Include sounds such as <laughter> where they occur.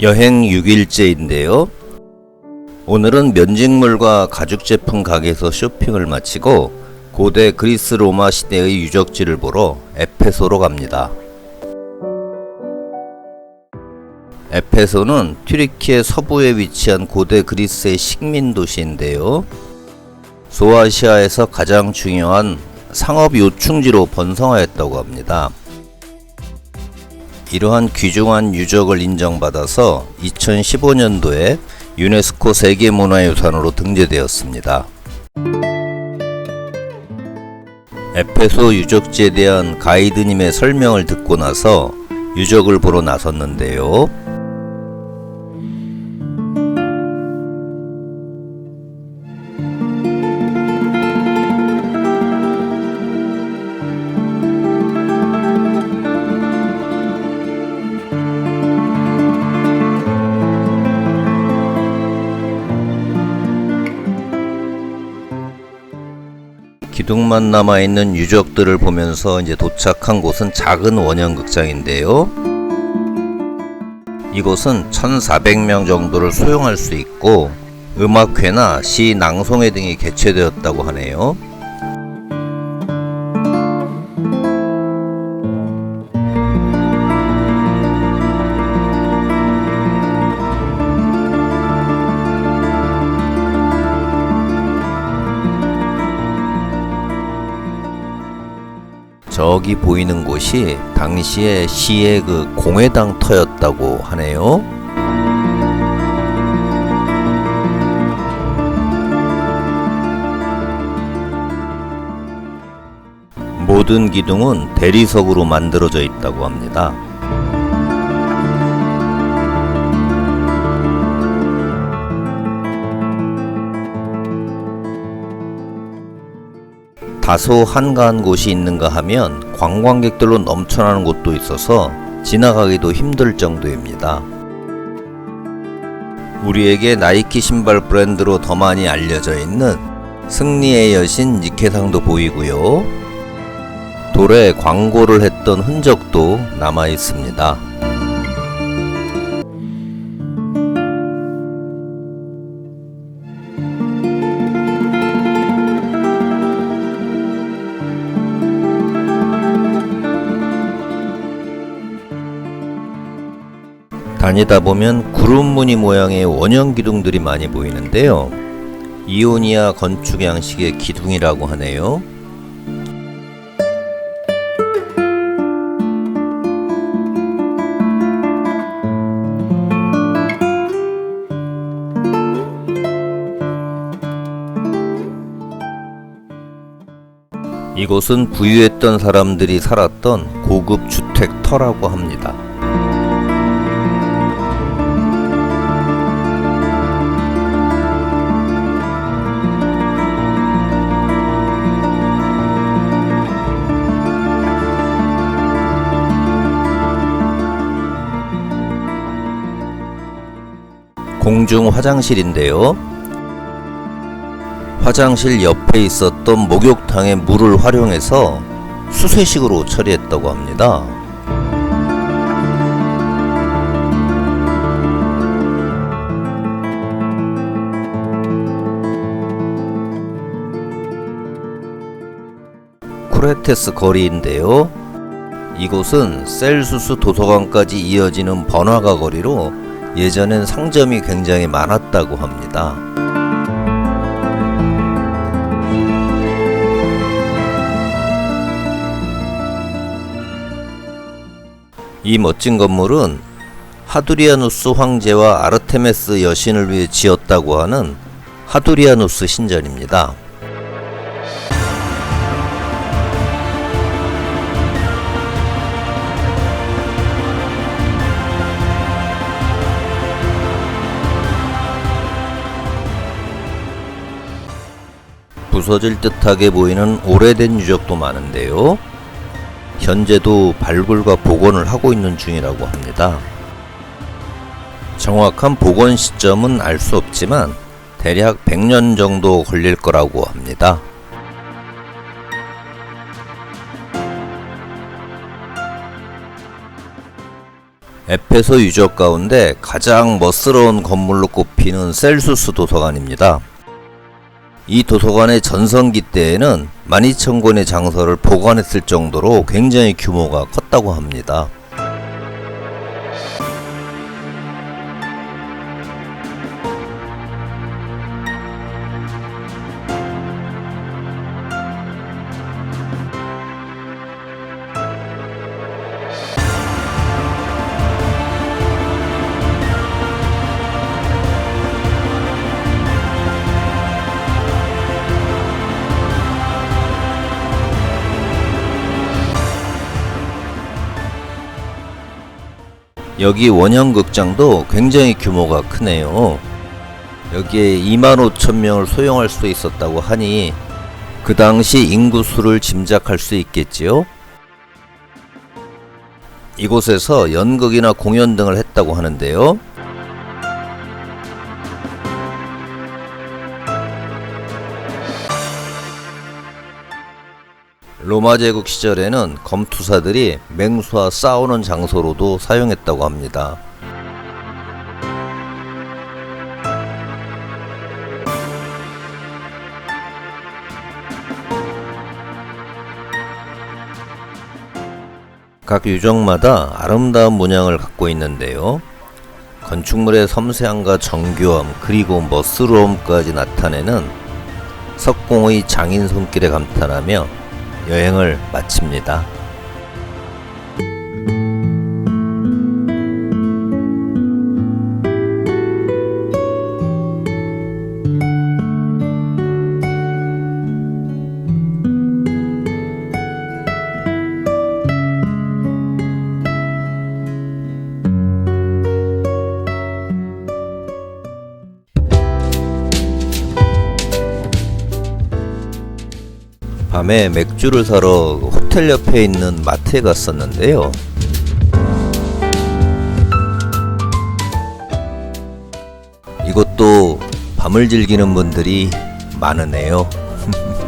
여행 6일째인데요. 오늘은 면직물과 가죽 제품 가게에서 쇼핑을 마치고 고대 그리스 로마 시대의 유적지를 보러 에페소로 갑니다. 에페소는 튀르키예 서부에 위치한 고대 그리스의 식민 도시인데요. 소아시아에서 가장 중요한 상업 요충지로 번성하였다고 합니다. 이러한 귀중한 유적을 인정받아서 2015년도에 유네스코 세계문화유산으로 등재되었습니다. 에페소 유적지에 대한 가이드님의 설명을 듣고 나서 유적을 보러 나섰는데요. 기둥만 남아있는 유적들을 보면서 이제 도착한 곳은 작은 원형극장인데요. 이곳은 1,400명 정도를 소용할 수 있고 음악회나 시 낭송회 등이 개최되었다고 하네요. 저기 보이는 곳이 당시에 시의 그 공회당 터였다고 하네요. 모든 기둥은 대리석으로 만들어져 있다고 합니다. 다소 한가한 곳이 있는가 하면 관광객들로 넘쳐나는 곳도 있어서 지나가기도 힘들 정도입니다. 우리에게 나이키 신발 브랜드로 더 많이 알려져 있는 승리의 여신 니케상도 보이고요. 돌에 광고를 했던 흔적도 남아 있습니다. 다니다 보면 구름 무늬 모양의 원형 기둥들이 많이 보이는데요. 이오니아 건축 양식의 기둥이라고 하네요. 이곳은 부유했던 사람들이 살았던 고급 주택터라고 합니다. 공중 화장실인데요. 화장실 옆에 있었던 목욕탕의 물을 활용해서 수세식으로 처리했다고 합니다. 쿠레테스 거리인데요. 이곳은 셀수스 도서관까지 이어지는 번화가 거리로 예전엔 상점이 굉장히 많았다고 합니다. 이 멋진 건물은 하두리아누스 황제와 아르테메스 여신을 위해 지었다고 하는 하두리아누스 신전입니다. 부서질 듯하게 보이는 오래된 유적도 많은데요. 현재도 발굴과 복원을 하고 있는 중이라고 합니다. 정확한 복원 시점은 알 수 없지만 대략 100년 정도 걸릴 거라고 합니다. 에페소 유적 가운데 가장 멋스러운 건물로 꼽히는 셀수스 도서관입니다. 이 도서관의 전성기 때에는 12,000권의 장서를 보관했을 정도로 굉장히 규모가 컸다고 합니다. 여기 원형극장도 굉장히 규모가 크네요. 여기에 2만 5천 명을 소용할 수 있었다고 하니 그 당시 인구 수를 짐작할 수 있겠지요. 이곳에서 연극이나 공연 등을 했다고 하는데요. 로마 제국 시절에는 검투사들이 맹수와 싸우는 장소로도 사용했다고 합니다. 각 유적마다 아름다운 문양을 갖고 있는데요. 건축물의 섬세함과 정교함 그리고 멋스러움까지 나타내는 석공의 장인 손길에 감탄하며 여행을 마칩니다. 밤에 맥주를 사러 호텔 옆에 있는 마트에 갔었는데요. 이것도 밤을 즐기는 분들이 많으네요. <laughs>